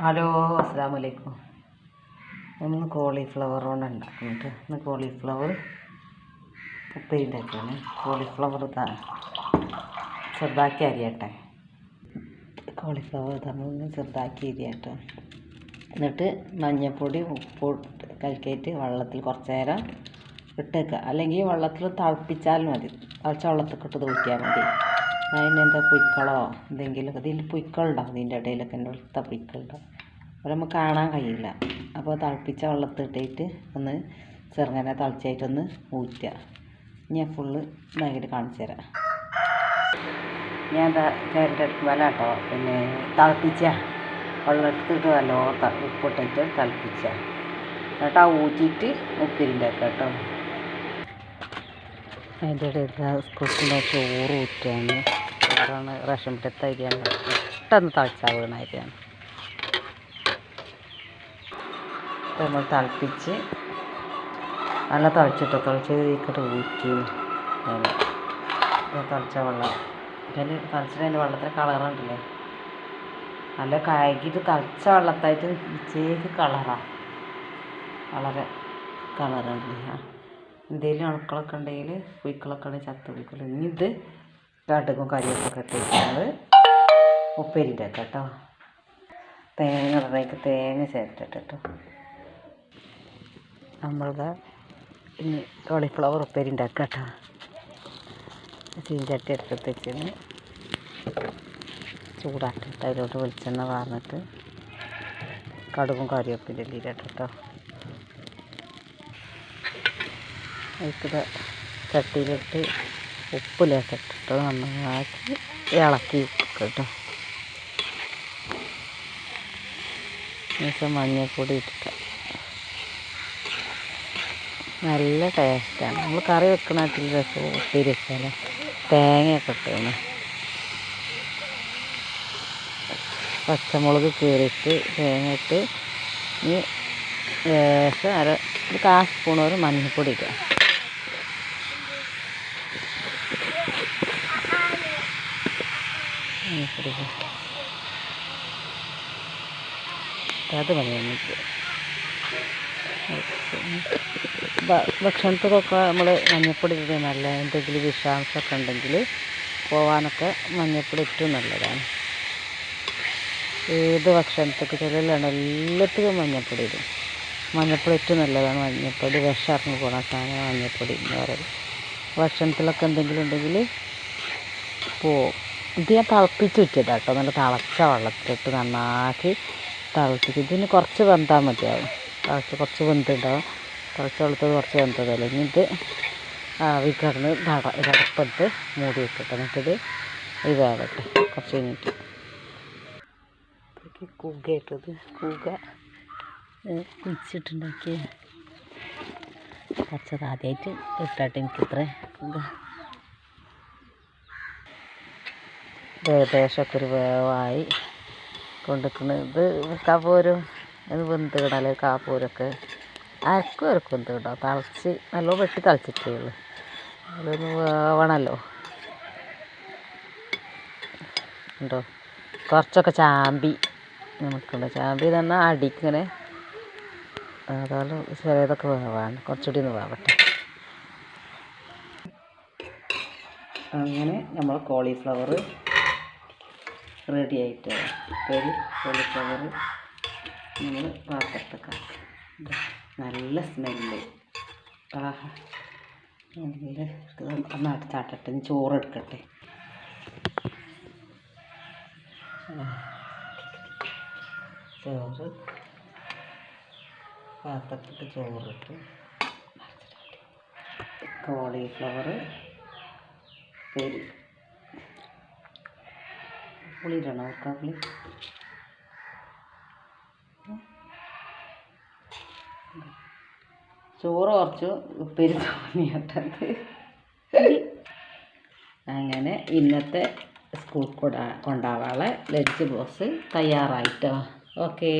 Hello അസ്സാം വലൈക്കും ഇന്ന് കോളിഫ്ലവർ കൊണ്ട് ഉണ്ടാക്കുന്നുണ്ട് ഇന്ന് കോളിഫ്ലവർ ഉപ്പേരി ഉണ്ടാക്കിയാണ് കോളിഫ്ലവർ ഇതാ. ചെറുതാക്കി അരിയട്ടെ. കോളിഫ്ലവർ തന്നെ ചെറുതാക്കി അരിയട്ടെ. എന്നിട്ട് മഞ്ഞൾപ്പൊടി ഉപ്പ് കലക്കിയിട്ട് വെള്ളത്തിൽ കുറച്ച് നേരം ഇട്ടേക്കുക അല്ലെങ്കിൽ വെള്ളത്തിൽ തിളപ്പിച്ചാൽ മതി. തിളച്ച വെള്ളത്തിൽ ഇട്ട് തൂക്കിയാൽ മതി. അതിനെന്താ പുയ്ക്കളോ? എന്തെങ്കിലും ഇതിൽ പുയ്ക്കളുണ്ടാവും ഇതിന്റെ ഇടയിലൊക്കെ വെളുത്ത പുയ്ക്കളുണ്ടാവും അപ്പോൾ നമുക്ക് കാണാൻ കഴിയില്ല. അപ്പോൾ തിളപ്പിച്ച വെള്ളത്തിൽ ഇട്ടിട്ട് ഒന്ന് ചെറുങ്ങനെ തിളച്ചായിട്ടൊന്ന് ഊറ്റുക. ഞാൻ ഫുള്ള് ഇതാക്കിയിട്ട് കാണിച്ചു തരാം. ഞാൻ എന്താ കയറിന്റെ അടുത്ത് കേട്ടോ പിന്നെ തിളപ്പിച്ച വെള്ളം എടുത്തിട്ട് നല്ലോണം ഉപ്പിട്ടിട്ട് തിളപ്പിച്ച. എന്നിട്ട് ആ ഊറ്റിയിട്ട് ഉപ്പിരിന്റെ കേട്ടോ. അതിന്റെ ഇടയിൽ സ്കൂട്ടിന്റെ ചോറ് ഊറ്റുകയാണ്. ചോറാണ് റേഷൻ പിറ്റത്തെ അരിയാണ് പെട്ടെന്ന് തിളച്ചാൽ വീണ അരിയാണ് നമ്മൾ തിളപ്പിച്ച് നല്ല തിളച്ചിട്ടോ? തിളച്ച് ഇതിക്കട്ട് ഊറ്റി. തിളച്ച വെള്ളം. തിളച്ചിട്ട് അതിന്റെ വെള്ളത്തിന് കളറുണ്ടല്ലേ നല്ല കഴുകിയിട്ട് തിളച്ച വെള്ളത്തായിട്ട് ചേക്ക് കളറാണ് വളരെ കളറുണ്ടല്ലേ എന്തെങ്കിലും അണുക്കളൊക്കെ ഉണ്ടെങ്കിൽ പുയ്ക്കളൊക്കെ ഉണ്ടെങ്കിൽ ചത്ത പുയ്ക്കൾ ഇനി ഇത് കടുകും കരിയൊക്കെ ഇട്ടിരിക്കുന്നത് ഉപ്പേരിന്റെ കേട്ടോ. തേങ്ങ ഇടണേക്ക് തേങ്ങ ചേർത്തിട്ട് കേട്ടോ നമ്മളുടെ ഇനി കോളിഫ്ലവർ ഉപ്പേരി ഉണ്ടാക്കുക കേട്ടോ. ചീഞ്ചട്ടി എടുത്തിട്ട് വെച്ചിന് അതിലോട്ട് വെളിച്ചെണ്ണ വാർന്നിട്ട് കടുകും കറിവേപ്പിന്റെ ഇലിട്ട് കേട്ടോ. അതിൽ ചട്ടിയിലിട്ട് ഉപ്പ് ഇട്ടിട്ട് നന്നാക്കി ഇളക്കി കേട്ടോ. എന്നുവെച്ചാൽ മഞ്ഞൾപ്പൊടി ഇട്ടിട്ട്. നല്ല ടേസ്റ്റാണ്. നമ്മൾ കറി വെക്കണത്തിൽ രസം ഉപ്പേരി വെച്ചാൽ തേങ്ങയൊക്കെ ഇട്ടാണ് പച്ചമുളക് കീറിയിട്ട് തേങ്ങ ഇട്ട് ഇനി ലേശം അര ഒരു കാ സ്പൂൺ ഒരു മഞ്ഞൾപ്പൊടി ഇടുക. അത് മതി നമുക്ക് ഭക്ഷണത്തിലൊക്കെ നമ്മൾ മഞ്ഞൾപ്പൊടി ഇടുക നല്ല എന്തെങ്കിലും വിഷാംശമൊക്കെ ഉണ്ടെങ്കിൽ പോവാനൊക്കെ മഞ്ഞപ്പൊടി ഏറ്റവും നല്ലതാണ്. ഏത് ഭക്ഷണത്തൊക്കെ ചിലയിലാണ് എല്ലാത്തിലും മഞ്ഞൾപ്പൊടി ഇടും. മഞ്ഞപ്പൊടി ഏറ്റവും നല്ലതാണ്. മഞ്ഞപ്പൊടി വിഷം ഇറങ്ങി പോകണ സാധനം മഞ്ഞൾപ്പൊടി എന്ന് പറയുന്നത്. ഭക്ഷണത്തിലൊക്കെ എന്തെങ്കിലും ഉണ്ടെങ്കിൽ പോവും ഇത് ഞാൻ തിളപ്പിച്ച് വെച്ചതാണ് കേട്ടോ. നല്ല തിളച്ച വെള്ളത്തിലിട്ട് നന്നാക്കി തിളപ്പിച്ച് ഇതിന് കുറച്ച് വെന്താൽ മതിയാവും. തിളച്ച് കുറച്ച് വെന്തുണ്ടാവും. തിളച്ച വെള്ളത്തിൽ കുറച്ച് വെന്തതല്ലേ. ഇനി ഇത് ആവി കിടന്ന് തട ഇടപ്പെടുത്ത് മൂടി വെക്കട്ടെ. എന്നിട്ടിത് ഇത് വേവട്ടെ. കുറച്ച് കഴിഞ്ഞിട്ട്. കൂക ഇട്ടത് കൂക കുഴിച്ചിട്ടുണ്ടാക്കിയ. കുറച്ചത് ആദ്യമായിട്ട് ഇട്ടാട്ടെ എനിക്കിത്ര. കൂക. ഏകദേശമൊക്കെ ഒരു വേവായി കൊണ്ടിരിക്കുന്നത് ഇത് കാപ്പോരും ഇത് വെന്ത് കിടൽ കാപ്പോരൊക്കെ അരക്കും അരക്കും വെന്ത് കിടാം തിളച്ച് നല്ലോണം വെട്ടി തിളച്ചിട്ടേ ഉള്ളൂ. അതൊന്ന് വേവണമല്ലോ ഉണ്ടോ? കുറച്ചൊക്കെ ചാമ്പി നമുക്കുണ്ട് ചാമ്പി എന്ന് പറഞ്ഞാൽ അടിക്കിങ്ങനെ ചെറിയതൊക്കെ ചിലതൊക്കെ വേവാണ്. കുറച്ചുകൂടി ഒന്ന് വേവട്ടെ. അങ്ങനെ നമ്മൾ കോളിഫ്ലവർ റെഡി ആയിട്ട് ഉപ്പേരി കോളിഫ്ലവർ നമ്മൾ പാത്രത്തൊക്കെ നല്ല സ്മെല്ല് ആഹാ നല്ല ഒന്ന് അടുത്താട്ടട്ടെ ചോറ് എടുക്കട്ടെ. ചോറ് പാത്രത്തിട്ട് ചോറിട്ട് കോളിഫ്ലവർ ഉപ്പേരി. പുളി ഇടണോ പുളി. ചോറ് കുറച്ച് ഉപ്പേരി തോന്നിയിട്ടത് അങ്ങനെ ഇന്നത്തെ സ്കൂൾ കൊണ്ടാ കൊണ്ടാവാളെ ലഞ്ച് ബോക്സ് തയ്യാറായിട്ടോ. ഓക്കേ.